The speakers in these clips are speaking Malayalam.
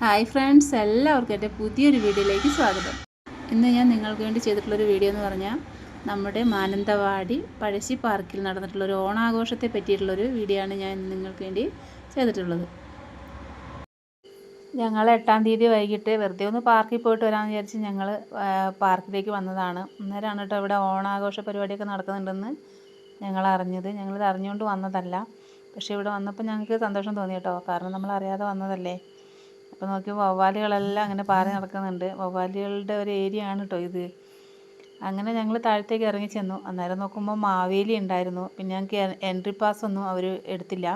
ഹായ് ഫ്രണ്ട്സ് എല്ലാവർക്കും എന്റെ പുതിയൊരു വീഡിയോയിലേക്ക് സ്വാഗതം. ഇന്ന് ഞാൻ നിങ്ങൾക്ക് വേണ്ടി ചെയ്തിട്ടുള്ളൊരു വീഡിയോ എന്ന് പറഞ്ഞാൽ നമ്മുടെ മാനന്തവാടി പഴശ്ശി പാർക്കിൽ നടന്നിട്ടുള്ള നടന്നിട്ടുള്ളൊരു ഓണാഘോഷത്തെ പറ്റിയിട്ടുള്ളൊരു വീഡിയോ ആണ് ഞാൻ നിങ്ങൾക്ക് വേണ്ടി ചെയ്തിട്ടുള്ളത്. ഞങ്ങൾ എട്ടാം തീയതി വൈകിട്ട് വെറുതെ ഒന്ന് പാർക്കിൽ പോയിട്ട് വരാമെന്ന് വിചാരിച്ച് ഞങ്ങൾ പാർക്കിലേക്ക് വന്നതാണ്. അന്നേരമാണ് കേട്ടോ ഇവിടെ ഓണാഘോഷ പരിപാടിയൊക്കെ നടക്കുന്നുണ്ടെന്ന് ഞങ്ങൾ അറിഞ്ഞത്. ഞങ്ങളിത് അറിഞ്ഞുകൊണ്ട് വന്നതല്ല. പക്ഷേ ഇവിടെ വന്നപ്പോൾ ഞങ്ങൾക്ക് സന്തോഷം തോന്നി കേട്ടോ. കാരണം നമ്മൾ അറിയാതെ വന്നതല്ലേ. അപ്പോൾ നോക്കി വവ്വാലുകളെല്ലാം അങ്ങനെ പാറി നടക്കുന്നുണ്ട്. വവ്വാലുകളുടെ ഒരു ഏരിയ ആണ് കേട്ടോ ഇത്. അങ്ങനെ ഞങ്ങൾ താഴത്തേക്ക് ഇറങ്ങി ചെന്നു. അന്നേരം നോക്കുമ്പോൾ മാവേലി ഉണ്ടായിരുന്നു. പിന്നെ ഞങ്ങൾക്ക് എൻട്രി പാസ് ഒന്നും അവർ എടുത്തില്ല.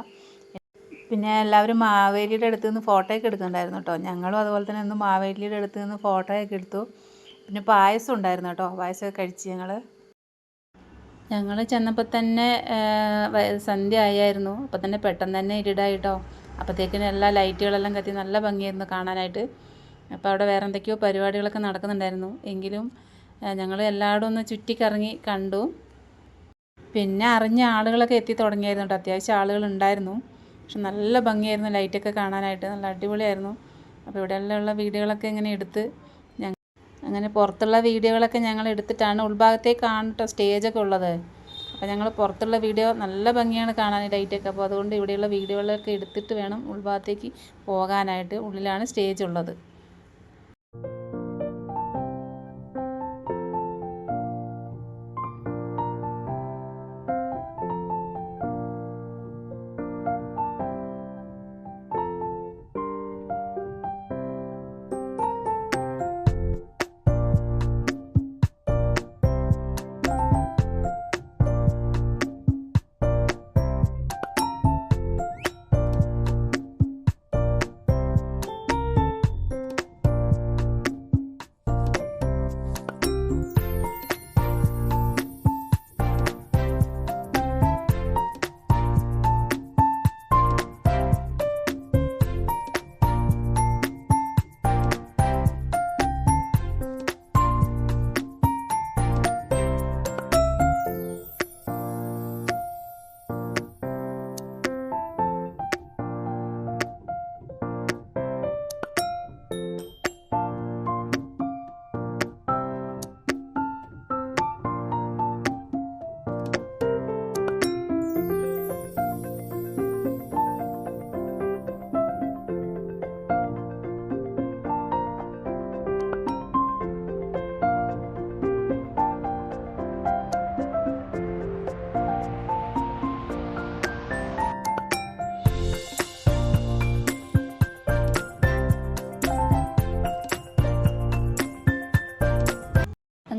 പിന്നെ എല്ലാവരും മാവേലിയുടെ അടുത്ത് നിന്ന് ഫോട്ടോയൊക്കെ എടുക്കുന്നുണ്ടായിരുന്നു കേട്ടോ ഞങ്ങളും അതുപോലെ തന്നെ ഒന്ന് മാവേലിയുടെ അടുത്ത് നിന്ന് ഫോട്ടോയൊക്കെ എടുത്തു. പിന്നെ പായസം ഉണ്ടായിരുന്നു കേട്ടോ പായസമൊക്കെ കഴിച്ച് ഞങ്ങൾ ഞങ്ങൾ ചെന്നപ്പോൾ തന്നെ സന്ധ്യ ആയായിരുന്നു. അപ്പോൾ തന്നെ പെട്ടെന്ന് തന്നെ ഇരുടായിട്ടോ അപ്പോഴത്തേക്കിന് എല്ലാ ലൈറ്റുകളെല്ലാം കത്തി നല്ല ഭംഗിയായിരുന്നു കാണാനായിട്ട്. അപ്പോൾ അവിടെ വേറെ എന്തൊക്കെയോ പരിപാടികളൊക്കെ നടക്കുന്നുണ്ടായിരുന്നു. എങ്കിലും ഞങ്ങൾ എല്ലായിടും ഒന്ന് ചുറ്റിക്കറങ്ങി കണ്ടു. പിന്നെ അറിഞ്ഞ ആളുകളൊക്കെ എത്തി തുടങ്ങിയായിരുന്നു കേട്ടോ. അത്യാവശ്യം ആളുകൾ ഉണ്ടായിരുന്നു. പക്ഷെ നല്ല ഭംഗിയായിരുന്നു ലൈറ്റൊക്കെ കാണാനായിട്ട്. നല്ല അടിപൊളിയായിരുന്നു. അപ്പോൾ ഇവിടെയുള്ള വീഡിയോകളൊക്കെ ഇങ്ങനെ എടുത്ത് അങ്ങനെ പുറത്തുള്ള വീഡിയോകളൊക്കെ ഞങ്ങൾ എടുത്തിട്ടാണ് ഉൾഭാഗത്തേക്കാണ് കേട്ടോ സ്റ്റേജൊക്കെ ഉള്ളത്. അപ്പോൾ ഞങ്ങൾ പുറത്തുള്ള വീഡിയോ നല്ല ഭംഗിയാണ് കാണാൻ ലൈറ്റൊക്കെ അപ്പോൾ അതുകൊണ്ട് ഇവിടെയുള്ള വീഡിയോകളൊക്കെ എടുത്തിട്ട് വേണം ഉൾഭാഗത്തേക്ക് പോകാനായിട്ട് ഉള്ളിലാണ് സ്റ്റേജ് ഉള്ളത്.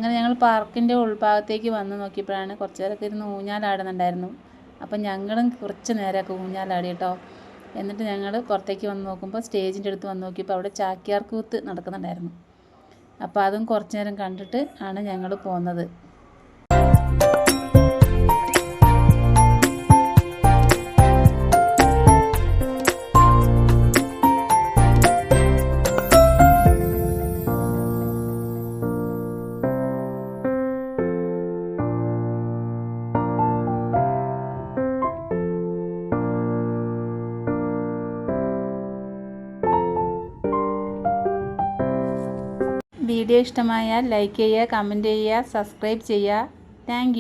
അങ്ങനെ ഞങ്ങൾ പാർക്കിന്റെ ഉൾഭാഗത്തേക്ക് വന്ന് നോക്കിയപ്പോഴാണ് കുറച്ച് നേരമൊക്കെ ഇരുന്ന് ഊഞ്ഞാലാടുന്നുണ്ടായിരുന്നു. അപ്പം ഞങ്ങളും കുറച്ച് നേരമൊക്കെ ഊഞ്ഞാലാടി കേട്ടോ എന്നിട്ട് ഞങ്ങൾ പുറത്തേക്ക് വന്ന് നോക്കുമ്പോൾ സ്റ്റേജിന്റെ അടുത്ത് വന്ന് നോക്കിയപ്പോൾ അവിടെ ചാക്യാർ കൂത്ത് നടക്കുന്നുണ്ടായിരുന്നു. അപ്പോൾ അതും കുറച്ച് നേരം കണ്ടിട്ട് ആണ് ഞങ്ങൾ പോകുന്നത് വീഡിയോ ഇഷ്ടമായാൽ ലൈക്ക് ചെയ്യുക കമന്റ് ചെയ്യുക സബ്സ്ക്രൈബ് ചെയ്യുക. താങ്ക്